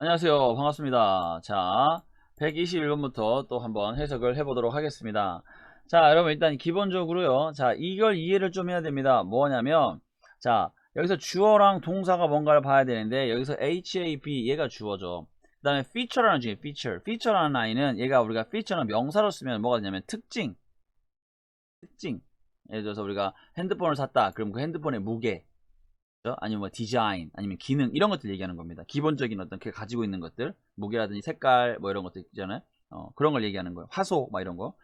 안녕하세요. 반갑습니다. 자, 121번부터 또 한번 해석을 해보도록 하겠습니다. 자, 여러분 일단 기본적으로요. 자, 이걸 이해를 좀 해야 됩니다. 뭐냐면, 자, 여기서 주어랑 동사가 뭔가를 봐야 되는데, 여기서 HAP 얘가 주어죠. 그 다음에 feature라는 중에 feature. feature라는 아이는 얘가 우리가 feature는 명사로 쓰면 뭐가 되냐면 특징. 특징. 예를 들어서 우리가 핸드폰을 샀다. 그럼 그 핸드폰의 무게. 그죠? 아니면 뭐 디자인, 아니면 기능 이런 것들 얘기하는 겁니다. 기본적인 어떤 그 가지고 있는 것들, 무게라든지 색깔 뭐 이런 것들 있잖아요. 어, 그런 걸 얘기하는 거예요. 화소 막 이런 거.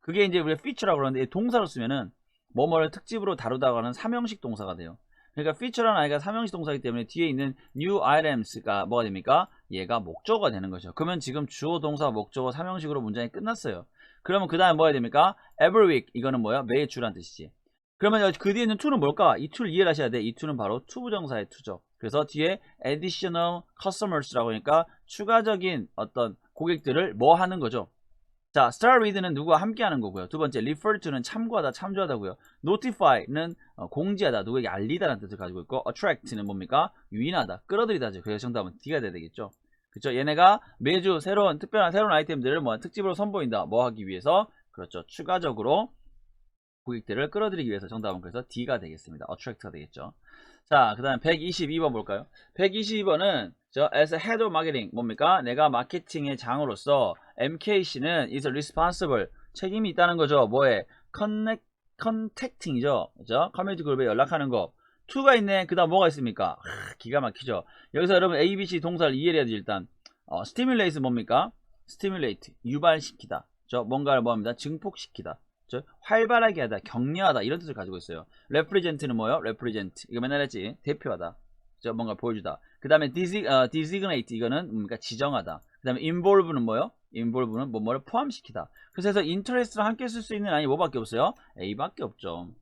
그게 이제 우리가 feature라고 그러는데 이 동사로 쓰면은 뭐뭐를 특집으로 다루다가는 삼형식 동사가 돼요. 그러니까 feature라는 아이가 삼형식 동사이기 때문에 뒤에 있는 new items가 뭐가 됩니까? 얘가 목적어가 되는 거죠. 그러면 지금 주어, 동사, 목적어 삼형식으로 문장이 끝났어요. 그러면 그 다음에 뭐 해야 됩니까? every week 이거는 뭐야? 매일 주란 뜻이지. 그러면 그 뒤에 있는 to는 뭘까? 이 to를 이해를 하셔야 돼. 이 to는 바로 투부정사의 to죠. 그래서 뒤에 additional customers라고 하니까 추가적인 어떤 고객들을 뭐 하는 거죠. 자, start with는 누구와 함께 하는 거고요. 두 번째, refer to는 참고하다, 참조하다고요. notify는 어, 공지하다, 누구에게 알리다라는 뜻을 가지고 있고, attract는 뭡니까? 유인하다, 끌어들이다죠. 그래서 정답은 D가 돼야 되겠죠. 그렇죠? 얘네가 매주 새로운 특별한 새로운 아이템들을 뭐 특집으로 선보인다. 뭐 하기 위해서? 그렇죠. 추가적으로 고객들을 끌어들이기 위해서 정답은 그래서 D가 되겠습니다. attract가 되겠죠. 자, 그 다음에 122번 볼까요? 122번은 저 as head of marketing 뭡니까? 내가 마케팅의 장으로서 MKC는 is responsible 책임이 있다는 거죠. 뭐에? connect contacting이죠. 그죠? 커뮤니티 그룹에 연락하는 거. to가 있네. 그 다음 뭐가 있습니까? 하, 기가 막히죠. 여기서 여러분 A, B, C 동사를 이해해야지 일단. 어, stimulate 뭡니까? stimulate 유발시키다. 저 뭔가를 뭐합니다? 증폭시키다. 저 활발하게 하다, 격려하다 이런 뜻을 가지고 있어요. represent는 뭐요? represent 이거 맨날 했지. 대표하다. 저 뭔가 보여주다. 그 다음에 어, designate 이거는 뭡니까? 지정하다. 그 다음에 involve는 뭐요? involve는 뭐뭐를 포함시키다. 그래서 interest랑 함께 쓸 수 있는 아니 뭐밖에 없어요? A밖에 없죠.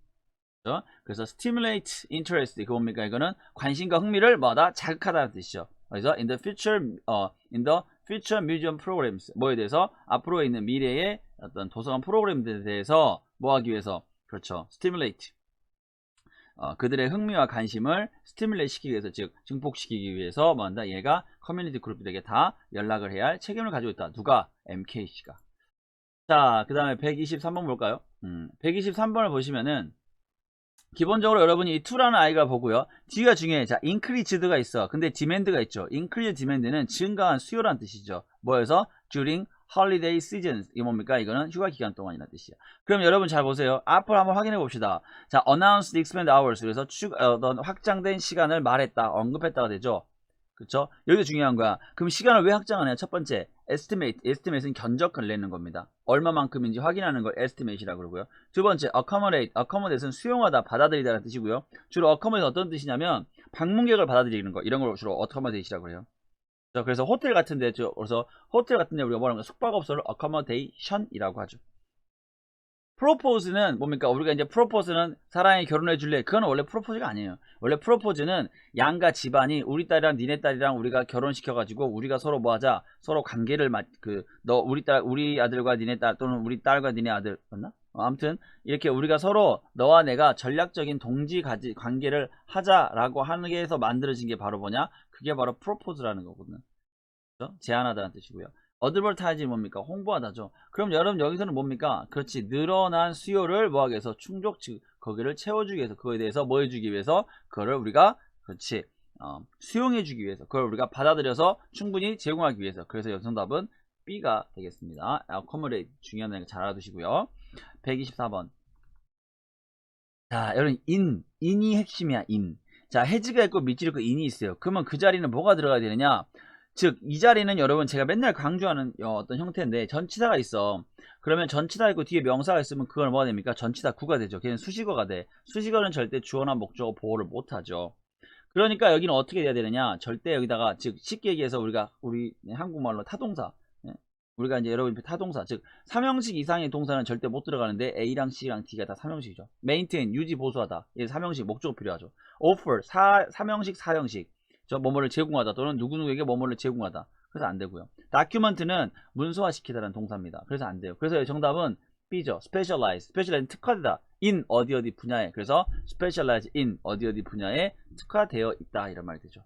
그래서 stimulate interest 이거 뭡니까? 이거는 관심과 흥미를 뭐다 자극하다는 뜻이죠. 그래서 in the future 어 in the future museum programs 뭐에 대해서 앞으로 있는 미래의 어떤 도서관 프로그램들에 대해서 뭐 하기 위해서? 그렇죠. stimulate. 어, 그들의 흥미와 관심을 스티뮬레이트 시키기 위해서 즉 증폭시키기 위해서 뭐 한다? 얘가 커뮤니티 그룹들에게 다 연락을 해야 할 책임을 가지고 있다. 누가? MKC가. 자 그 다음에 123번 볼까요? 음, 123번을 보시면은 기본적으로 여러분이 이 to라는 아이가 보고요. D가 중요해. 자 increased가 있어. 근데 demand가 있죠. increased demand는 증가한 수요란 뜻이죠. 뭐여서? during holiday season 이게 뭡니까? 이거는 휴가 기간 동안이라는 뜻이야 그럼 여러분 잘 보세요. 앞을 한번 확인해 봅시다. 자 announced expand hours. 그래서 추, 어떤 확장된 시간을 말했다 언급했다가 되죠? 그쵸? 여기서 중요한 거야. 그럼 시간을 왜 확장하냐? 첫 번째 estimate. estimate는 견적을 내는 겁니다. 얼마만큼인지 확인하는 걸 estimate이라고 그러고요. 두 번째 accommodate. accommodate는 수용하다 받아들이다라는 뜻이고요. 주로 accommodate 어떤 뜻이냐면 방문객을 받아들이는 거 이런 걸 주로 accommodate이라고 자, 그래서 호텔 같은데, 저, 그래서 호텔 같은데 우리가 뭐라는 거 숙박업소를 accommodation이라고 하죠. 프로포즈는 뭡니까? 우리가 이제 프로포즈는 사랑에 결혼해 줄래? 그건 원래 프로포즈가 아니에요. 원래 프로포즈는 양가 집안이 우리 딸이랑 니네 딸이랑 우리가 결혼시켜 가지고 우리가 서로 뭐 하자? 서로 관계를 그 너 우리 딸 우리 아들과 니네 딸 또는 우리 딸과 니네 아들 맞나? 어, 아무튼 이렇게 우리가 서로 너와 내가 전략적인 동지 관계를 하자라고 하는 게 해서 만들어진 게 바로 뭐냐? 그게 바로 프로포즈라는 거거든요. 그렇죠? 제안하다는 뜻이고요. 어드버타이징 뭡니까? 홍보하다죠. 그럼 여러분 여기서는 뭡니까? 그렇지. 늘어난 수요를 뭐하기 위해서 충족 즉 거기를 채워주기 위해서 그거에 대해서 뭐 해주기 위해서 그거를 우리가 그렇지 어, 수용해주기 위해서 그걸 우리가 받아들여서 충분히 제공하기 위해서 그래서 여성답은 B가 되겠습니다. accommodate 중요한 거잘 알아두시고요. 124번 자 여러분 in in이 핵심이야 in 자 해지가 있고 밑줄이 있고 in이 있어요. 그러면 그 자리는 뭐가 들어가야 되느냐? 즉, 이 자리는 여러분 제가 맨날 강조하는 어떤 형태인데 전치사가 있어. 그러면 전치사 있고 뒤에 명사가 있으면 그걸 뭐가 됩니까? 전치사 구가 되죠. 걔는 수식어가 돼. 수식어는 절대 주어나 목적어 보호를 못하죠. 그러니까 여기는 어떻게 돼야 되느냐? 절대 여기다가 즉 쉽게 얘기해서 우리가 우리 한국말로 타동사 예? 우리가 이제 여러분 타동사 즉 삼형식 이상의 동사는 절대 못 들어가는데 A랑 C랑 D가 다 삼형식이죠. maintain 유지 보수하다. 얘 삼형식 목적어 필요하죠. offer 사, 삼형식 사형식 저 뭐뭐를 제공하다 또는 누구누구에게 뭐뭐를 제공하다. 그래서 안 되고요. 다큐멘트는 문서화시키다라는 동사입니다. 그래서 안 돼요. 그래서 정답은 B죠. specialize. specialize 특화되다. in 어디 어디 분야에. 그래서 specialize in 어디 어디 분야에 특화되어 있다 이런 말이 되죠.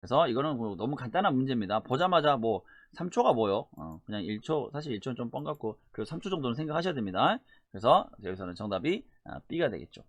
그래서 이거는 뭐 너무 간단한 문제입니다. 보자마자 뭐 3초가 뭐요? 어, 그냥 1초, 사실 1초는 좀 뻥 같고, 그리고 3초 정도는 생각하셔야 됩니다. 그래서 여기서는 정답이 아, B가 되겠죠.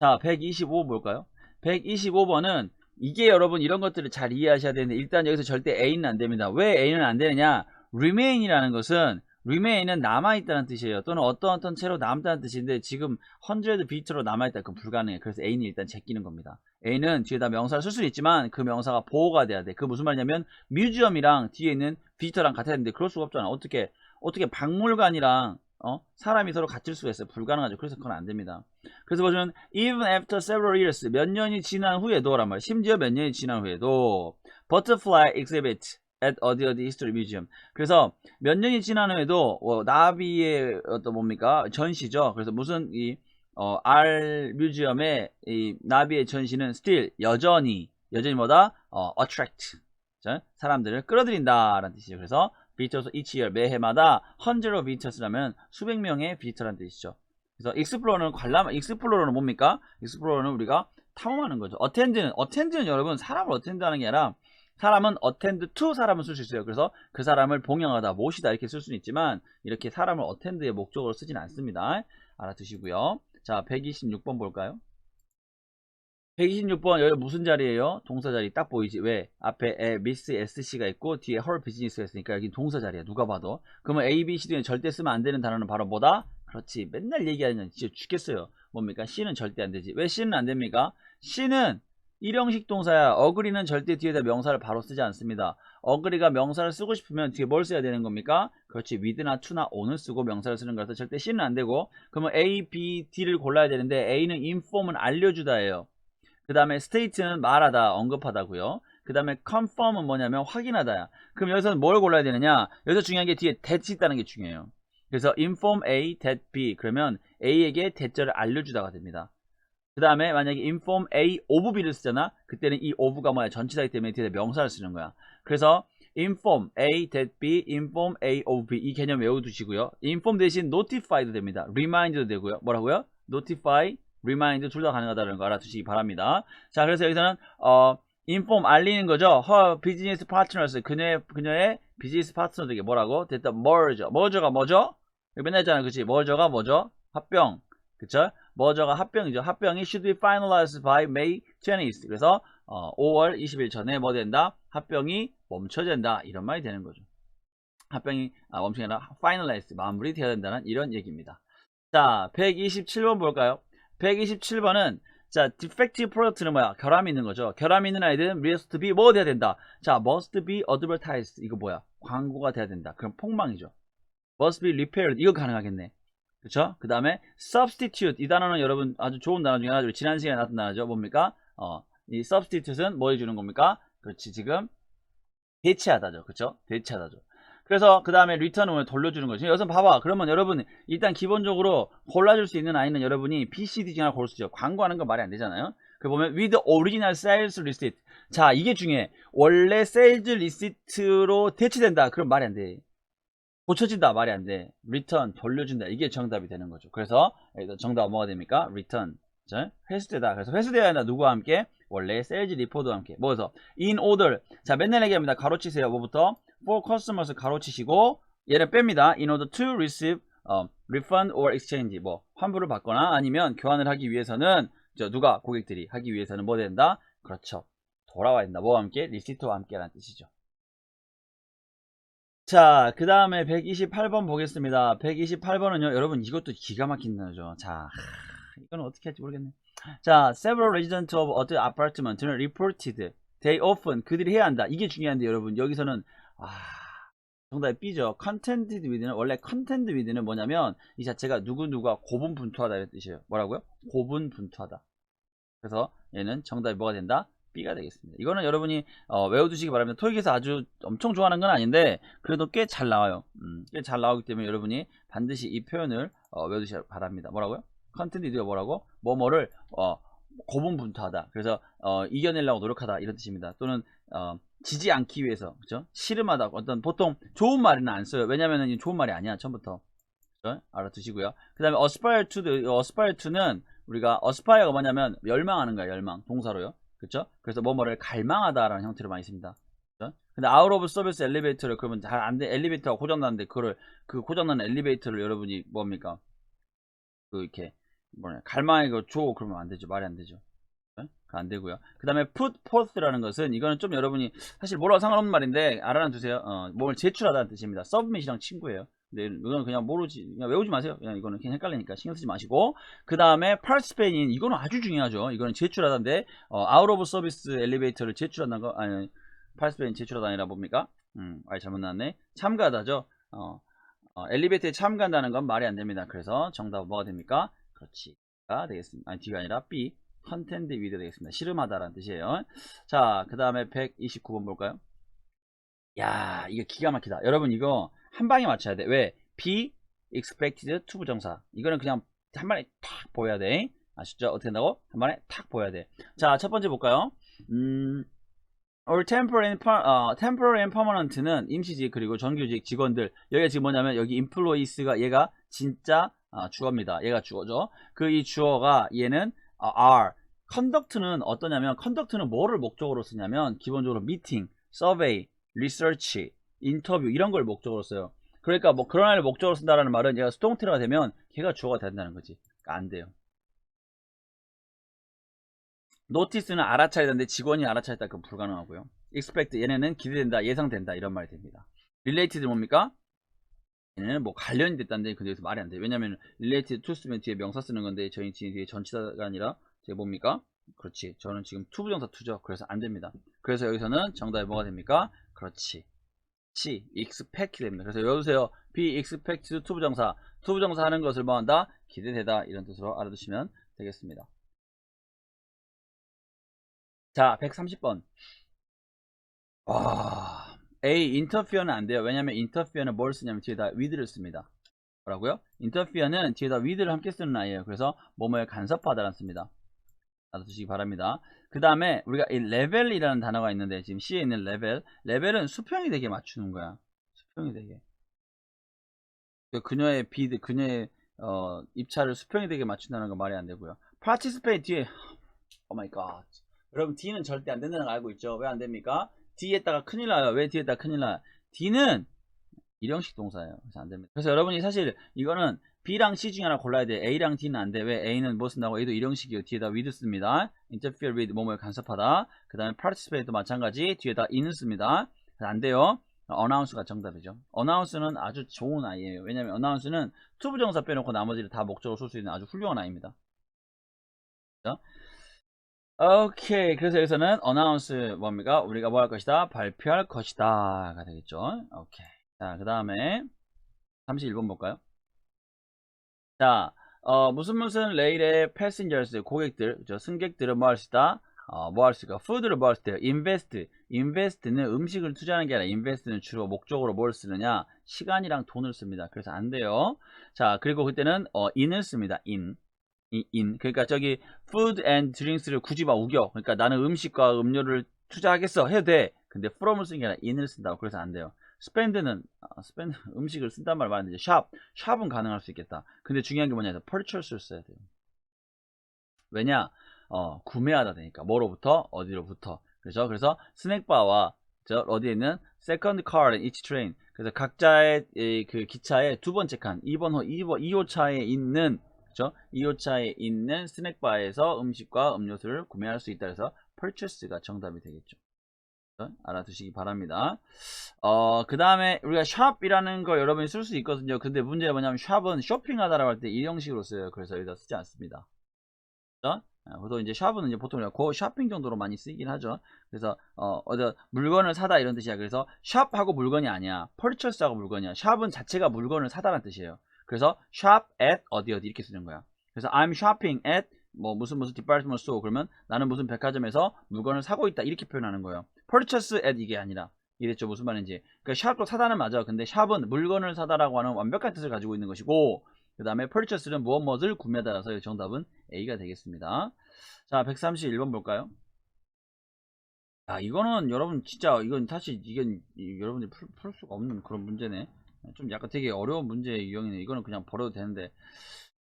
자, 125 뭘까요? 125번은 이게 여러분 이런 것들을 잘 이해하셔야 되는데 일단 여기서 절대 A는 안 됩니다. 왜 A는 안 되느냐? remain이라는 것은 remain은 남아있다는 뜻이에요. 또는 어떤 어떤 채로 남다는 뜻인데 지금 100 비트로 남아있다. 그건 불가능해. 그래서 A는 일단 제끼는 겁니다. A는 뒤에다 명사를 쓸 수는 있지만 그 명사가 보호가 돼야 돼. 그 무슨 말이냐면 뮤지엄이랑 뒤에 있는 비트랑 같아야 되는데 그럴 수가 없잖아. 어떻게 어떻게 박물관이랑 어? 사람이 서로 같을 수가 있어요. 불가능하죠. 그래서 그건 안 됩니다. 그래서 보시면 even after several years 몇 년이 지난 후에도란 말이에요. 심지어 몇 년이 지난 후에도 butterfly exhibit at 어디 어디 history museum. 그래서 몇 년이 지난 후에도 어, 나비의 어떤 뭡니까 전시죠. 그래서 무슨 이 어, R 뮤지엄의 이 나비의 전시는 still 여전히 여전히 뭐다 어, attract 자, 사람들을 끌어들인다라는 뜻이죠. 그래서 visitors each year 매해마다 of visitors라면 수백 명의 비지터라는 뜻이죠. 그래서 explorer는 관람 explorer는 뭡니까? explorer는 우리가 탐험하는 거죠. attend는 attend는 여러분 사람을 attend하는 게 아니라 사람은 attend to 사람을 쓸 수 있어요. 그래서 그 사람을 봉양하다, 모시다 이렇게 쓸 수는 있지만 이렇게 사람을 attend의 목적으로 쓰진 않습니다. 알아두시고요. 자, 126번 볼까요? 126번 여기 무슨 자리예요? 동사 자리 딱 보이지? 왜? 앞에 에, 미스 SC가 있고 뒤에 헐 비즈니스가 있으니까 여기 동사 자리야. 누가 봐도. 그러면 A, B, C 등에 절대 쓰면 안 되는 단어는 바로 뭐다? 그렇지. 맨날 얘기하는 진짜 죽겠어요. 뭡니까? C는 절대 안 되지. 왜 C는 안 됩니까? C는 일형식 동사야. 어그리는 절대 뒤에다 명사를 바로 쓰지 않습니다. 어그리가 명사를 쓰고 싶으면 뒤에 뭘 써야 되는 겁니까? 그렇지. with나 to나 on을 쓰고 명사를 쓰는 거라서 절대 C는 안 되고 그러면 A, B, D를 골라야 되는데 A는 inform은 알려주다예요. 그 다음에 state는 말하다, 언급하다고요. 그 다음에 confirm은 뭐냐면 확인하다야. 그럼 여기서는 뭘 골라야 되느냐? 여기서 중요한 게 뒤에 that이 있다는 게 중요해요. 그래서 inform A, that B 그러면 A에게 that절을 알려주다가 됩니다. 그 다음에 만약에 inform A of B를 쓰잖아. 그때는 이 of가 뭐야? 전치사이기 때문에 뒤에 명사를 쓰는 거야. 그래서 inform A, that B, inform A of B 이 개념 외워두시고요. inform 대신 notify도 됩니다. remind도 되고요. 뭐라고요? notify, remind 둘 다 가능하다는 거 알아두시기 바랍니다. 자, 그래서 여기서는 어, inform 알리는 거죠. her business partners 그녀의 그녀의 비즈니스 파트너들에게 뭐라고? 됐다 merge. merge가 뭐죠? 맨날 했잖아, 그치? merge가 뭐죠? 합병, 그쵸? Merge가 합병이죠. 합병이 should be finalized by May 20th. 그래서 어, 5월 20일 전에 뭐 된다? 합병이 멈춰진다. 이런 말이 되는 거죠. 합병이 아, 아니라 finalized 마무리되어야 된다는 이런 얘기입니다. 자, 127번 볼까요? 127번은 자, defective product는 뭐야? 결함이 있는 거죠. 결함이 있는 아이들은 must be 뭐 돼야 된다? 자, must be advertised. 이거 뭐야? 광고가 돼야 된다. 그럼 폭망이죠. must be repaired. 이거 가능하겠네. 그쵸? 그 다음에 substitute. 이 단어는 여러분 아주 좋은 단어 중에 하나죠. 지난 시간에 나왔던 단어죠. 뭡니까? 어, 이 substitute는 뭐 해주는 겁니까? 그렇지. 지금 대체하다죠. 그쵸? 대체하다죠. 그래서 그 다음에 return을 돌려주는 거죠. 여기서 봐봐. 그러면 여러분 일단 기본적으로 골라줄 수 있는 아이는 여러분이 B, C, D 중에 하나 고를 수 있죠. 광고하는 건 말이 안 되잖아요. 그 보면 with original sales receipt. 자 이게 중요해. 원래 sales receipt로 대체된다. 그럼 말이 안 돼. 고쳐진다 말이 안 돼. return 돌려준다. 이게 정답이 되는 거죠. 그래서 정답 뭐가 됩니까? return. 자, 회수되다. 그래서 회수되어야 한다. 누구와 함께? 원래 세일즈 리포트와 함께. 뭐해서? in order. 자, 맨날 얘기합니다. 가로치세요. 뭐부터? for customers 가로치시고 얘를 뺍니다. in order to receive 어, refund or exchange. 뭐 환불을 받거나 아니면 교환을 하기 위해서는 저 누가 고객들이 하기 위해서는 뭐 된다? 그렇죠. 돌아와야 된다. 뭐와 함께? 리시트와 함께라는 뜻이죠. 자, 그 다음에 128번 보겠습니다. 128번은요, 여러분 이것도 기가 막힌 단어죠. 자, 이건 어떻게 할지 모르겠네. 자, several residents of a apartment는 reported they often 그들이 해야 한다. 이게 중요한데 여러분 여기서는 아, 정답이 B죠. contented with는 원래 content with는 뭐냐면 이 자체가 누구누가 고분분투하다 이런 뜻이에요. 뭐라고요? 고분분투하다. 그래서 얘는 정답이 뭐가 된다? B가 되겠습니다. 이거는 여러분이 어, 외워두시기 바랍니다. 토익에서 아주 엄청 좋아하는 건 아닌데 그래도 꽤 잘 나와요. 음, 꽤 잘 나오기 때문에 여러분이 반드시 이 표현을 어, 외워두시기 바랍니다. 뭐라고요? 컨텐츠 이드가 뭐라고? 뭐뭐를 어, 고분분투하다. 그래서 어, 이겨내려고 노력하다 이런 뜻입니다. 또는 어, 지지 않기 위해서 그죠? 씨름하다. 어떤 보통 좋은 말은 안 써요. 왜냐면은 이 좋은 말이 아니야 처음부터. 알아두시고요. 그 다음에 aspire to, aspire to는 우리가 aspire가 뭐냐면 열망하는 거야 열망 동사로요. 그렇죠? 그래서 뭐뭐를 갈망하다라는 형태로 많이 씁니다. 그렇죠? 근데 아웃 오브 서비스 엘리베이터를 그러면 잘 안 돼. 엘리베이터가 고장 났는데 그거를 그 고장 난 엘리베이터를 여러분이 뭡니까? 그 이렇게 뭐냐 갈망에 그 줘. 그러면 안 되죠. 말이 안 되죠. 네? 그거 안 되고요. 그 다음에 put forth라는 것은 이거는 좀 여러분이 사실 뭐라고 상관없는 말인데 알아놔 두세요. 어, 몸을 제출하다는 뜻입니다. submit이랑 친구예요. 근데 이거는 그냥 모르지, 그냥 외우지 마세요. 그냥 이거는 그냥 헷갈리니까 신경 쓰지 마시고. 그 다음에 participate인 이거는 아주 중요하죠. 이거는 제출하다인데 어, out of service 엘리베이터를 제출한다는 거 아니 participate인 제출하다 아니라 뭡니까? 음, 아 잘못 나왔네. 참가하다죠. 어, 어, 엘리베이터에 참가한다는 건 말이 안 됩니다. 그래서 정답은 뭐가 됩니까? 그렇지. 가 되겠습니다. 아니 D가 아니라 B. 컨텐츠 위드 되겠습니다. 씨름하다라는 뜻이에요. 자, 그 다음에 129번 볼까요? 야, 이게 기가 막히다. 여러분 이거 한 방에 맞춰야 돼. 왜? be expected to 부정사. 이거는 그냥 한 번에 탁 보여야 돼. 아시죠? 어떻게 한다고? 한 번에 탁 보여야 돼. 자, 첫 번째 볼까요? 음, or temporary and, 어, temporary and permanent는 임시직 그리고 정규직 직원들 여기가 지금 뭐냐면 여기 employees가 얘가 진짜 어, 주어입니다. 얘가 주어죠. 그 이 주어가 얘는 어, are conduct는 어떠냐면 conduct는 뭐를 목적으로 쓰냐면 기본적으로 meeting, survey, research, 인터뷰 이런 걸 목적으로 써요. 그러니까 뭐 그런 아이를 목적으로 쓴다라는 말은 얘가 스통트가 되면 걔가 주어가 된다는 거지. 그러니까 안 돼요. 노티스는 알아차야 되는데 직원이 알아차였다 그건 불가능하고요. expect 얘네는 기대된다, 예상된다 이런 말이 됩니다. related 뭡니까? 얘네는 뭐 관련이 됐다는데 근데 여기서 말이 안 돼요. 왜냐면 related to 쓰면 뒤에 명사 쓰는 건데 저희 뒤에 전치사가 아니라 제 뭡니까? 그렇지. 저는 지금 to 부정사 to죠. 그래서 안 됩니다. 그래서 여기서는 정답이 뭐가 됩니까? 그렇지. 치, expect 됩니다. 그래서 여기세요. be expected to 부정사. to 부정사 하는 것을 뭐 한다? 기대되다. 이런 뜻으로 알아두시면 되겠습니다. 자, 130번. 와, A, interfere는 안 돼요. 왜냐면 interfere는 뭘 쓰냐면 뒤에다 with를 씁니다. 뭐라고요? interfere는 뒤에다 with를 함께 쓰는 아이예요. 그래서 뭐뭐에 간섭하다라는 씁니다. 알아두시기 바랍니다. 그 다음에 우리가 이 레벨이라는 단어가 있는데 지금 C에 있는 레벨 레벨은 수평이 되게 맞추는 거야. 수평이 되게. 그 그녀의 비드, 그녀의 어, 입찰을 수평이 되게 맞춘다는 건 말이 안 되고요. participate 뒤에 오 마이 갓. 여러분 D는 절대 안 된다는 거 알고 있죠? 왜 안 됩니까? D에다가 큰일 나요. 왜 D에다가 큰일 나요? D는 일형식 동사예요. 그래서 안 됩니다. 그래서 여러분이 사실 이거는 B랑 C 중에 하나 골라야 돼. A랑 D는 안 돼. 왜? A는 뭐 쓴다고? A도 일형식이요. 뒤에다 with 씁니다. interfere with 뭐뭐에 간섭하다. 그 다음에 participate도 마찬가지. 뒤에다 in은 씁니다. 안 돼요. announce가 정답이죠. announce는 아주 좋은 아이예요. 왜냐면 announce는 투부정사 빼놓고 나머지를 다 목적으로 쓸 수 있는 아주 훌륭한 아이입니다. 오케이. 그래서 여기서는 announce 뭡니까? 우리가 뭐 할 것이다? 발표할 것이다. 가 되겠죠. 오케이. 자, 그 다음에 31번 볼까요? 자, 어, 무슨 무슨 레일의 passengers, 고객들, 그죠? 승객들은 뭐 할 수 있다? 어, 뭐 할 수 있을까? 푸드를 뭐 할 수 있대요? invest. invest는 음식을 투자하는 게 아니라 invest는 주로 목적으로 뭘 쓰느냐? 시간이랑 돈을 씁니다. 그래서 안 돼요. 자, 그리고 그때는 어, in을 씁니다. in. 이- in. 그러니까 저기 food and drinks를 굳이 막 우겨. 그러니까 나는 음식과 음료를 투자하겠어. 해도 돼. 근데 from을 쓰는 게 아니라 in을 쓴다고. 그래서 안 돼요. Spend는 아, spend 음식을 쓴단 말 말하는데 shop. shop은 가능할 수 있겠다. 근데 중요한 게 뭐냐? purchase를 써야 돼요. 왜냐? 어, 구매하다 되니까. 뭐로부터? 어디로부터. 그래서 그래서 스낵바와 저 어디에 있는 second car in each train. 그래서 각자의 이, 그 기차의 두 번째 칸, 2번호, 2번, 2호 차에 있는 그죠? 2호 차에 있는 스낵바에서 음식과 음료수를 구매할 수 있다 해서 purchase가 정답이 되겠죠. 알아두시기 바랍니다. 어, 그 다음에 우리가 shop이라는 걸 여러분이 쓸 수 있거든요. 근데 문제가 뭐냐면 shop은 쇼핑하다라고 할 때 이 형식으로 써요. 그래서 여기다 쓰지 않습니다. 어, 보통 이제 샵은 이제 보통 고 쇼핑 정도로 많이 쓰이긴 하죠. 그래서 어 어디 물건을 사다 이런 뜻이야. 그래서 샵하고 물건이 아니야. purchase하고 물건이야. 샵은 자체가 물건을 사다라는 뜻이에요. 그래서 shop at 어디 어디 이렇게 쓰는 거야. 그래서 I'm shopping at 뭐 무슨 무슨 department store 그러면 나는 무슨 백화점에서 물건을 사고 있다 이렇게 표현하는 거예요. Purchase at 이게 아니라 이랬죠 무슨 말인지. 그러니까 샵도 사다는 맞아. 근데 샵은 물건을 사다라고 하는 완벽한 뜻을 가지고 있는 것이고 그 다음에 purchase는 무엇 무엇을 구매하다라서 정답은 A가 되겠습니다. 자, 131번 볼까요? 아, 이거는 여러분 진짜 이건 사실 이건 이- 여러분들이 풀, 풀 수가 없는 그런 문제네. 좀 약간 되게 어려운 문제의 유형이네. 이거는 그냥 버려도 되는데.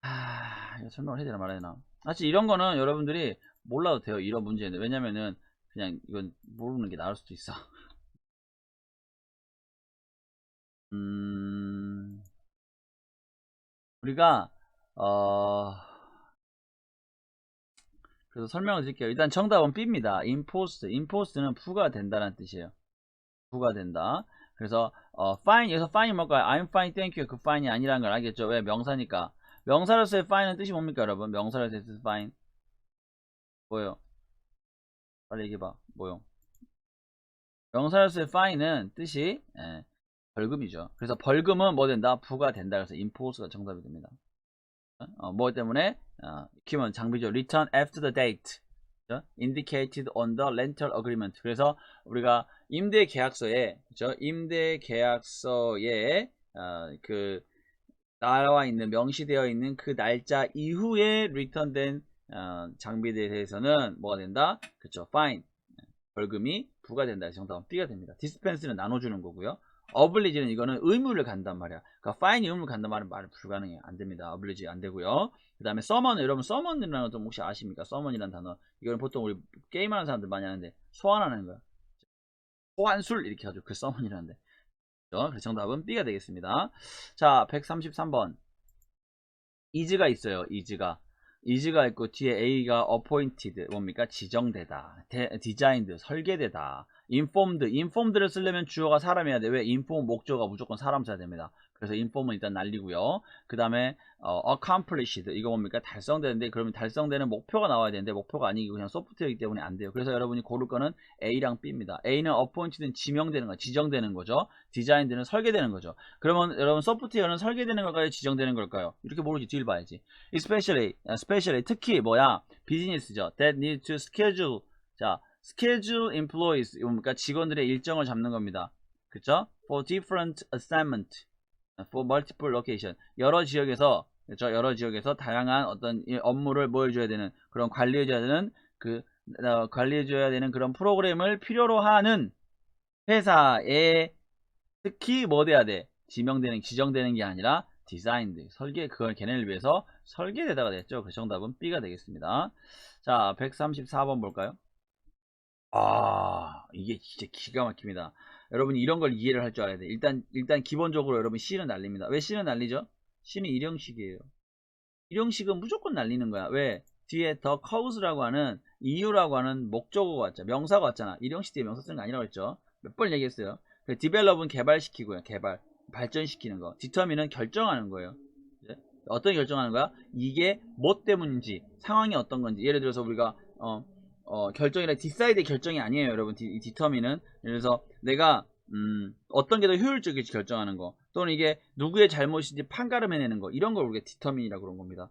아, 이거 설명을 해야 되나 말아야 되나. 사실 이런 거는 여러분들이 몰라도 돼요. 이런 문제는. 왜냐면은 그냥 이건 모르는 게 나을 수도 있어. 음, 우리가 어 그래서 설명을 드릴게요. 일단 정답은 B입니다. enforce. enforce는 부과된다는 뜻이에요. 부과된다. 그래서 어, fine 여기서 fine이 뭘까요? I'm fine, thank you. 그 fine이 아니라는 걸 알겠죠? 왜? 명사니까. 명사로서의 fine은 뜻이 뭡니까, 여러분? 명사로서의 뜻 fine 뭐요? 빨리 얘기해봐. 뭐요? 명사로서의 fine은 뜻이 예, 벌금이죠. 그래서 벌금은 뭐 된다? 부과된다. 그래서 enforce가 정답이 됩니다. 어, 뭐 때문에 어, 키면 장비죠. Return after the date 그죠? indicated on the rental agreement. 그래서 우리가 임대 계약서에 그죠? 임대 계약서에 어, 그 나와 있는 명시되어 있는 그 날짜 이후에 return된 어, 장비들에 대해서는 뭐가 된다? 그렇죠. fine 벌금이 부과된다. 정답은 B가 됩니다. dispense는 나눠주는 거고요. 어블리지는 이거는 의무를 간단 말이야. 그러니까 파인이 의무를 간단 말은 말은 불가능해. 안 됩니다. 어블리지 안 되고요. 그 다음에 서먼 여러분 서먼이라는 것도 혹시 아십니까? 서먼이라는 단어. 이거는 보통 우리 게임하는 사람들 많이 하는데 소환하는 거야. 소환술 이렇게 하죠. 그 서먼이라는데. 그래서 정답은 B가 되겠습니다. 자, 133번. 이즈가 있어요. 이즈가. 이즈가 있고 뒤에 A가 appointed 뭡니까? 지정되다. 디자인드 설계되다. Informed, informed를 쓰려면 주어가 사람이어야 돼. 왜? inform 목적어가 무조건 사람 써야 됩니다. 그래서 inform은 일단 날리고요. 그 다음에 어, accomplished 이거 뭡니까? 달성되는데 그러면 달성되는 목표가 나와야 되는데 목표가 아니고 그냥 소프트웨어이기 때문에 안 돼요. 그래서 여러분이 고를 거는 A랑 B입니다. A는 appointed는 지명되는 거, 지정되는 거죠. designed는 설계되는 거죠. 그러면 여러분 소프트웨어는 설계되는 걸까요? 지정되는 걸까요? 이렇게 모르지 뒤를 봐야지. especially, especially 특히 뭐야? 비즈니스죠. that need to schedule 자 schedule employees 뭡니까 직원들의 일정을 잡는 겁니다. 그쵸? for different assignment, for multiple location 여러 지역에서 그렇죠? 여러 지역에서 다양한 어떤 업무를 뭐 해줘야 되는 그런 관리해줘야 되는 그 어, 관리해줘야 되는 그런 프로그램을 필요로 하는 회사에 특히 뭐 돼야 돼? 지명되는 지정되는 게 아니라 디자인드 설계 그걸 걔네를 위해서 설계되다가 됐죠. 그 정답은 B가 되겠습니다. 자 134번 볼까요? 아 이게 진짜 기가 막힙니다. 여러분 이런 걸 이해를 할 줄 알아야 돼. 일단 일단 기본적으로 여러분 C는 날립니다. 왜 C는 날리죠? C는 일형식이에요. 일형식은 무조건 날리는 거야. 왜? 뒤에 더 cause라고 하는 이유라고 하는 목적어가 왔죠. 명사가 왔잖아. 일형식 뒤에 명사 쓰는 거 아니라고 했죠. 몇 번 얘기했어요. 그 develop은 개발시키고요. 개발. 발전시키는 거. determine은 결정하는 거예요. 어떤 결정하는 거야? 이게 뭐 때문인지 상황이 어떤 건지. 예를 들어서 우리가 어 어, 결정이라 디사이드 결정이 아니에요, 여러분. 디, 디터미는. 그래서 내가 음, 어떤 게 더 효율적일지 결정하는 거, 또는 이게 누구의 잘못인지 판가름해내는 거, 이런 걸 우리가 디터민이라고 그런 겁니다.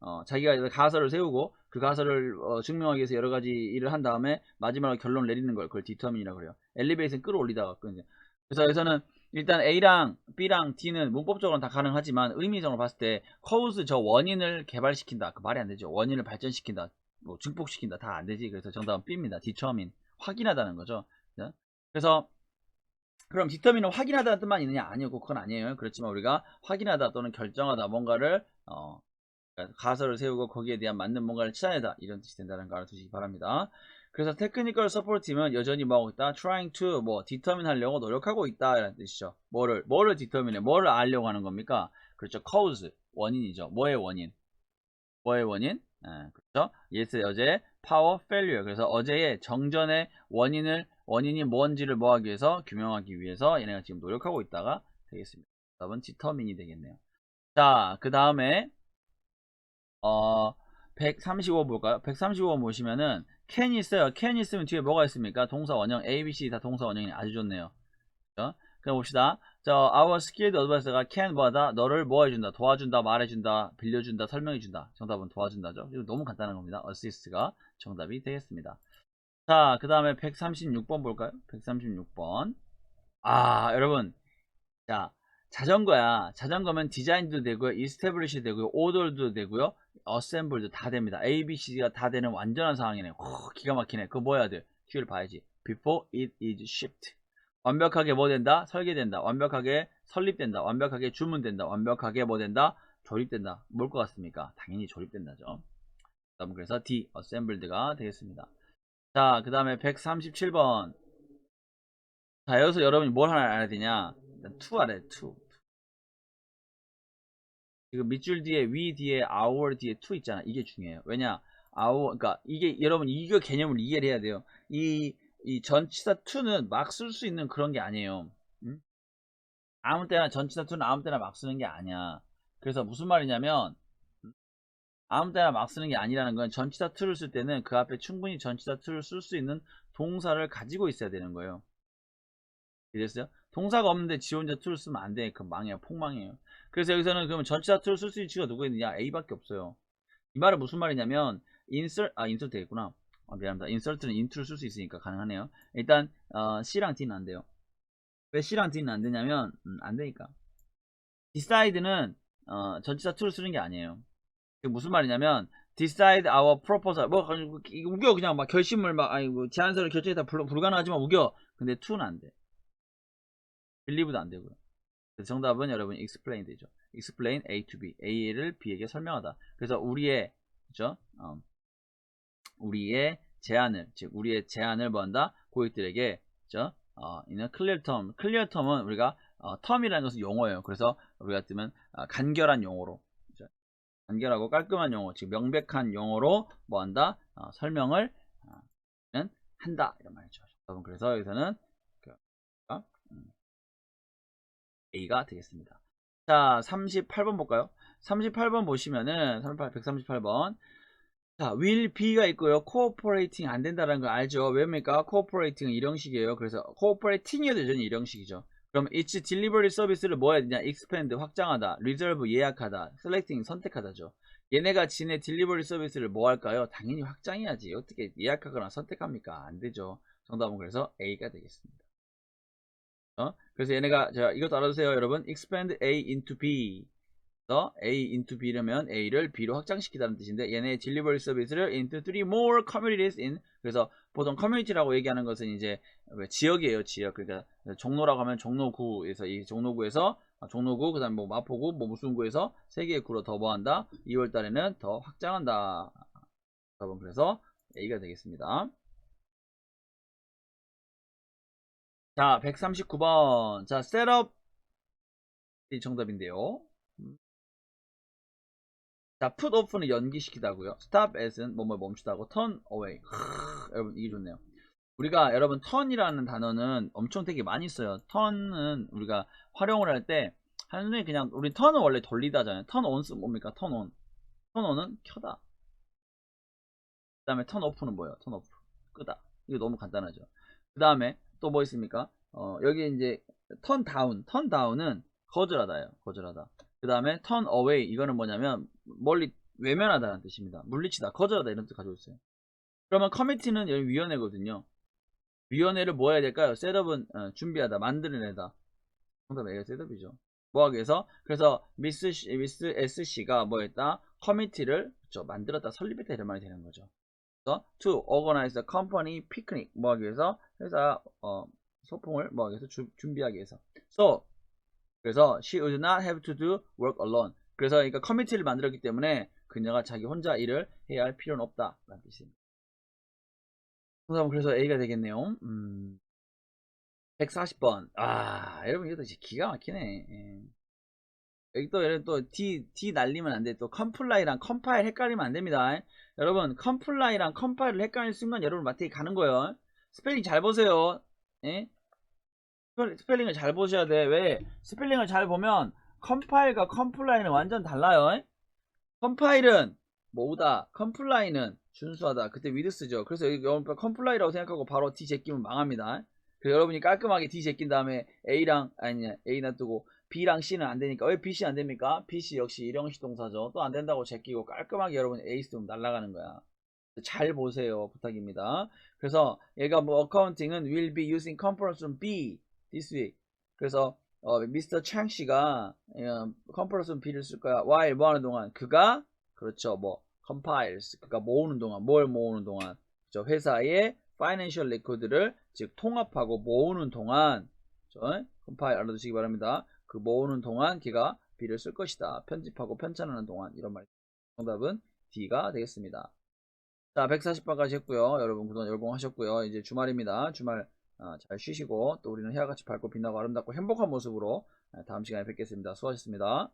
어, 자기가 가설을 세우고 그 가설을 어, 증명하기 위해서 여러 가지 일을 한 다음에 마지막으로 결론을 내리는 걸 그걸 디터민이라고 그래요. 엘리베이터는 끌어올리다가. 그래서 여기서는 일단 A랑 B랑 D는 문법적으로는 다 가능하지만 의미적으로 봤을 때 cause 저 원인을 개발시킨다. 그 말이 안 되죠. 원인을 발전시킨다. 뭐 증폭시킨다 다 안되지. 그래서 정답은 B입니다. Determine. 확인하다는 거죠. 그래서 그럼 determine은 확인하다는 뜻만 있느냐? 아니고 그건 아니에요. 그렇지만 우리가 확인하다 또는 결정하다 뭔가를 어, 그러니까 가설을 세우고 거기에 대한 맞는 뭔가를 찾아내다. 이런 뜻이 된다는 걸 알아두시기 바랍니다. 그래서 테크니컬 서포트 팀은 여전히 뭐하고 있다? trying to 뭐 determine 하려고 노력하고 있다. 이런 뜻이죠. 뭐를 뭐를 determine 뭐를 알려고 하는 겁니까? 그렇죠. cause. 원인이죠. 뭐의 원인? 뭐의 원인? 예, 그렇죠? yes 어제 power failure 그래서 어제의 정전의 원인을 원인이 뭔지를 뭐하기 위해서 규명하기 위해서 얘네가 지금 노력하고 있다가 되겠습니다. 답은 determine이 되겠네요. 자, 그 다음에 어 135 볼까요? 135 보시면은 can 있어요. can 있으면 뒤에 뭐가 있습니까? 동사 원형 A, B, C 다 동사 원형이 아주 좋네요. 그렇죠? 그럼 봅시다. 저 our skilled advisor가 can 뭐하다? 너를 뭐 해준다? 도와준다 말해준다 빌려준다 설명해준다. 정답은 도와준다죠. 이거 너무 간단한 겁니다. assist가 정답이 되겠습니다. 자 그 다음에 136번 볼까요? 136번. 아 여러분. 자 자전거야. 자전거면 디자인도 되고요. 이스테블리시 되고요. 오더도 되고요. 어셈블도 다 됩니다. A, B, C가 다 되는 완전한 상황이네 오, 기가 막히네. 그거 뭐 해야 돼? 뒤를 봐야지. before it is shipped 완벽하게 뭐 된다? 설계된다. 완벽하게 설립된다. 완벽하게 주문된다. 완벽하게 뭐 된다? 조립된다. 뭘 것 같습니까? 당연히 조립된다죠. 다음 그래서 D assembled가 되겠습니다. 자, 그 다음에 137번. 자, 여기서 여러분이 뭘 하나 알아야 되냐? 일단 to 알아야 돼, to. 지금 밑줄 뒤에, 위 뒤에, our 뒤에 to 있잖아. 이게 중요해요. 왜냐? our, 그러니까 이게, 여러분, 이거 개념을 이해를 해야 돼요. 이, 이 전치사 to는 막 쓸 수 있는 그런 게 아니에요. 응? 아무 때나 전치사 to는 아무 때나 막 쓰는 게 아니야. 그래서 무슨 말이냐면, 아무 때나 막 쓰는 게 아니라는 건 전치사 to를 쓸 때는 그 앞에 충분히 전치사 to를 쓸 수 있는 동사를 가지고 있어야 되는 거예요. 이랬어요? 동사가 없는데 지 혼자 to를 쓰면 안 돼. 그 망해요. 폭망해요. 그래서 여기서는 그러면 전치사 to를 쓸 수 있는 지가 누구 있느냐? A밖에 없어요. 이 말은 무슨 말이냐면 insert 아 insert 되겠구나. 아, 미안합니다. insert는 into를 쓸 수 있으니까 가능하네요. 일단 어, C랑 D는 안 돼요. 왜 C랑 D는 안 되냐면 음, 안 되니까. decide는 어, 전치사 to를 쓰는 게 아니에요. 무슨 말이냐면 decide our proposal 뭐 이거 우겨 그냥 막 결심을 막 아니 뭐 제안서를 결정했다 불, 불가능하지만 우겨 근데 to는 안 돼. believe도 안 되고요. 정답은 여러분 explain 되죠. explain A to B A를 B에게 설명하다. 그래서 우리의 그죠? 어, 우리의 제안을 즉 우리의 제안을 뭐 한다 고객들에게 그죠? 어, 이는 clear term clear term은 우리가 어, term이라는 것은 용어예요. 그래서 우리가 뜨면 어, 간결한 용어로 그죠? 간결하고 깔끔한 용어 즉 명백한 용어로 뭐 한다 어, 설명을 어, 는 한다 이런 말이죠. 여러분 그래서 여기서는 그, 어, 음, A가 되겠습니다. 자, 38번 볼까요? 38번 보시면은 38, 138번 자, will be가 있고요. cooperating 안 된다는 거 알죠? 왜입니까? cooperating은 일형식이에요. 그래서 cooperating이어도 여전히 일형식이죠. 그럼 its delivery service를 뭐 해야 되냐? expand 확장하다, reserve 예약하다, selecting 선택하다죠. 얘네가 지네 딜리버리 서비스를 뭐 할까요? 당연히 확장해야지. 어떻게 예약하거나 선택합니까? 안 되죠. 정답은 그래서 A가 되겠습니다. 어? 그래서 얘네가 자 이것도 알아두세요 여러분 expand A into B A into B라면 A를 B로 확장시키다는 뜻인데 얘네 delivery 서비스를 into three more communities in 그래서 보통 커뮤니티라고 얘기하는 것은 이제 지역이에요 지역 그러니까 종로라고 하면 종로구에서 이 종로구에서 아, 종로구 그 다음 뭐 마포구 뭐 무슨 구에서 세 개의 구로 더 뭐한다 2월 달에는 더 확장한다 여러분 그래서 A가 되겠습니다 자, 139번. 자, 셋업. 이 정답인데요. 자, put off는 연기시키다고요. stop at은 뭐뭐 멈추다고 turn away. 크, 여러분 이게 좋네요. 우리가 여러분 turn이라는 단어는 엄청 되게 많이 써요. turn은 우리가 활용을 할때 하는 그냥 우리 turn은 원래 돌리다잖아요. turn on은 뭡니까? turn on. turn on은 켜다. 그다음에 turn off는 뭐예요? turn off. 끄다. 이거 너무 간단하죠. 그다음에 또 뭐 있습니까? 어, 여기 이제 turn down, turn down은 거절하다예요. 거절하다. 그 다음에 turn away 이거는 뭐냐면 멀리 외면하다는 뜻입니다. 물리치다, 거절하다 이런 뜻 있어요. 그러면 committee는 여기 위원회거든요. 위원회를 뭐 해야 될까요? 셋업은 어, 준비하다, 만들어내다. 정답 A가 셋업이죠. 뭐 하기 위해서? 그래서 미스, 씨, 미스 S씨가 뭐 했다? 커미티를 그렇죠, 만들었다, 설립했다 이런 말이 되는 거죠. 그래서 to organize a company picnic 뭐 하기 위해서 회사 어, 소풍을 뭐 하기 위해서 주, 준비하기 위해서. So 그래서 she would not have to do work alone. 그래서 그러니까 커미티를 만들었기 때문에 그녀가 자기 혼자 일을 해야 할 필요는 없다. 라는 뜻입니다. 정답은 그래서 A가 되겠네요. 음, 140번. 아, 여러분 이것도 진짜 기가 막히네. 예. 여기 또 여러분 또 D, D 날리면 안 돼. 또 컴플라이랑 컴파일 헷갈리면 안 됩니다. 여러분 컴플라이랑 컴파일을 헷갈릴 순간 여러분 마트에 가는 거예요. 스펠링 잘 보세요. 예? 스펠링을 잘 보셔야 돼. 왜? 스펠링을 잘 보면 컴파일과 컴플라이는 완전 달라요. 컴파일은 모으다, 컴플라이는 준수하다. 그때 위드 쓰죠. 그래서 여러분 컴플라이라고 생각하고 바로 D 제끼면 망합니다. 그래서 여러분이 깔끔하게 D 제낀 다음에 A랑 아니 A 놔두고 B랑 C는 안 되니까 왜 B, C 안 됩니까? B, C 역시 일형식 동사죠. 또 안 된다고 제끼고 깔끔하게 여러분 A 쓰면 날아가는 거야. 잘 보세요. 부탁입니다. 그래서 얘가 뭐 어카운팅은 will be using conference room B this week. 그래서 어, 미스터 창 씨가 컨퍼런스 룸 B를 쓸 거야. while 뭐 하는 동안 그가 그렇죠. 뭐 compiles 그가 모으는 동안 뭘 모으는 동안 저 회사의 파이낸셜 레코드를 즉 통합하고 모으는 동안 저 compile 알아두시기 바랍니다. 그 모으는 동안 걔가 B를 쓸 것이다. 편집하고 편찬하는 동안 이런 말. 정답은 D가 되겠습니다. 자, 140번까지 했고요. 여러분 그동안 열공하셨고요. 이제 주말입니다. 주말 아, 잘 쉬시고 또 우리는 해와 같이 밝고 빛나고 아름답고 행복한 모습으로 아, 다음 시간에 뵙겠습니다. 수고하셨습니다.